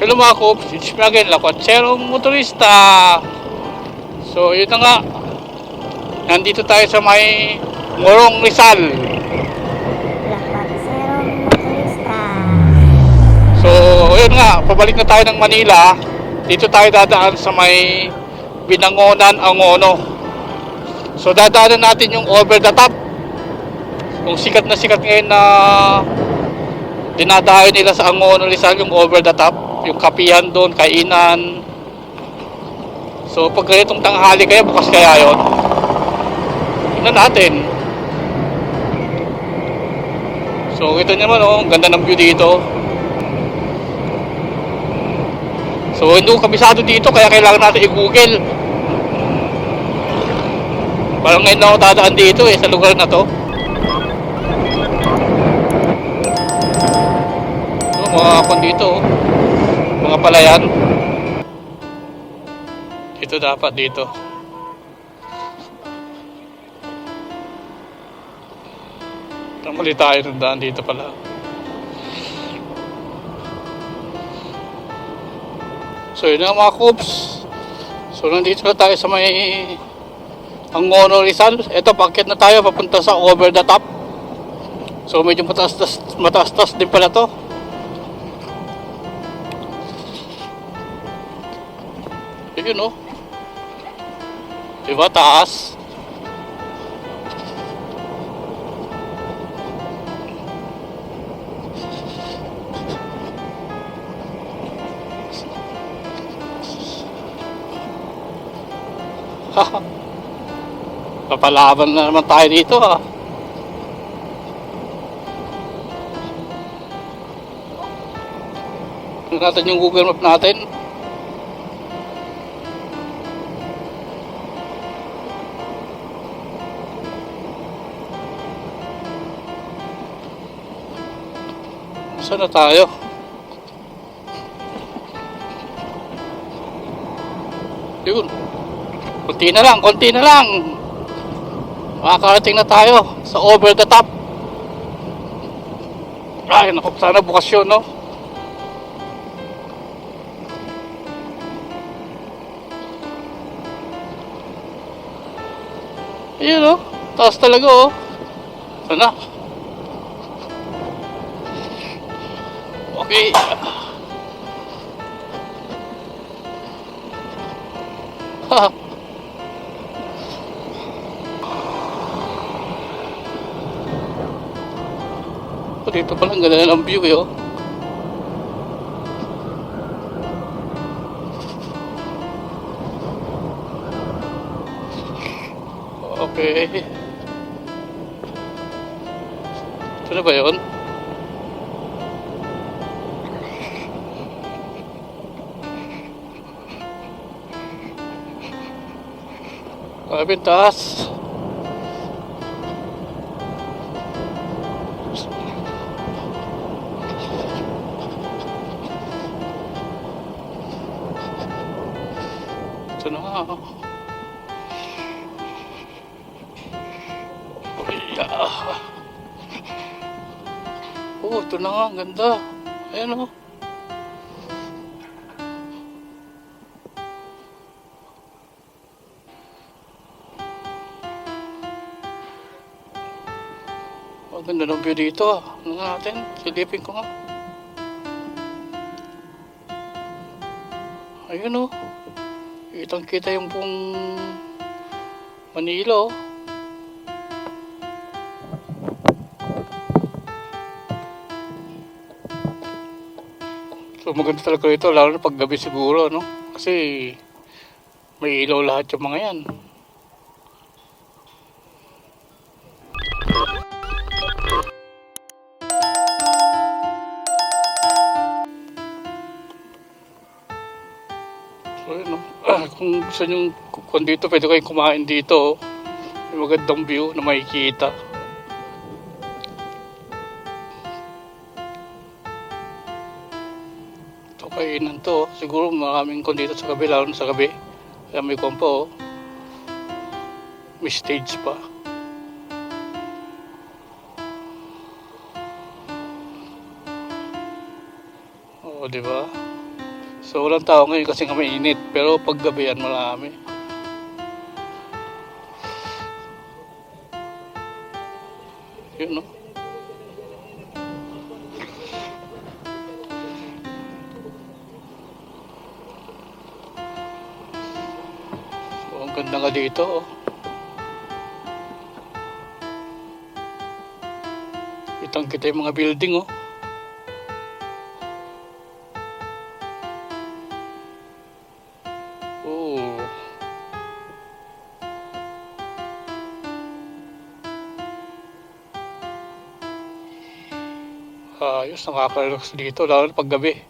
It's me again, Lakwatsero Motorista. So yun na nga, nandito tayo sa may Morong Rizal. So yun nga, pabalik na tayo ng Manila. Dito tayo dadaan sa may Binangonan, Angono. So dadaanan natin yung over the top. Yung sikat na sikat ngayon na dinadayo nila sa Angono Rizal yung over the top. Yung kapihan doon, kainan. So pag ganitong tanghali kaya, bukas kaya yon. Tingnan natin. So ito naman oh, ganda ng view dito. So hindi ko kabisado dito kaya kailangan natin i-google. Parang ngayon ako dadaan dito eh sa lugar na to. So, mga dito oh. Mga palayan. Ito dapat dito. Mali tayo ng daan dito pala. So yun na mga Coops. So nandito na tayo sa may Angono Rizal. Ito, pakit na tayo papunta sa over the top. So medyo mataas-tas mataas-tas din pala to. Yun oh. Diba taas? Papalaban na naman tayo dito ha. Tingnan natin yung Google Map natin. Saan na tayo? Yun. Konti na lang, konti na lang. Makakarating na tayo sa over the top. Ay, naku, sana bukas yun, no? Ayun, no? Taas talaga, oh. Sana. Okay. Ha. Oh, dito pala ang ganda ng view eh, oh. Okay. Ito na ba yun? Grabe taas. Ito na nga. oh. Ah. Oh, ito na nga. Ang ganda. Ayan oh. Ang ganda ng view dito ah. Ano natin? Silipin ko nga. Ayun oh. Kitang kita yung buong Manila oh. So maganda talaga ito, lalo na paggabi siguro, no? Kasi may ilaw lahat yung mga yan. Kung gusto nyo, kung dito, pwede kayong kumain dito. oh. May magandang view na makikita. Ito kainan to. oh. Siguro maraming kon dito sa gabi, lalo sa gabi. Kaya may kon oh. May stage pa. Oo, di ba? So walang tao ngayon kasi nga mainit. Pero pag gabi yan marami. Yun no. So, ang ganda nga dito oh. Kitang kita yung mga building oh. Oh. Ayos, nakaka-relax dito, lalo na pag gabi.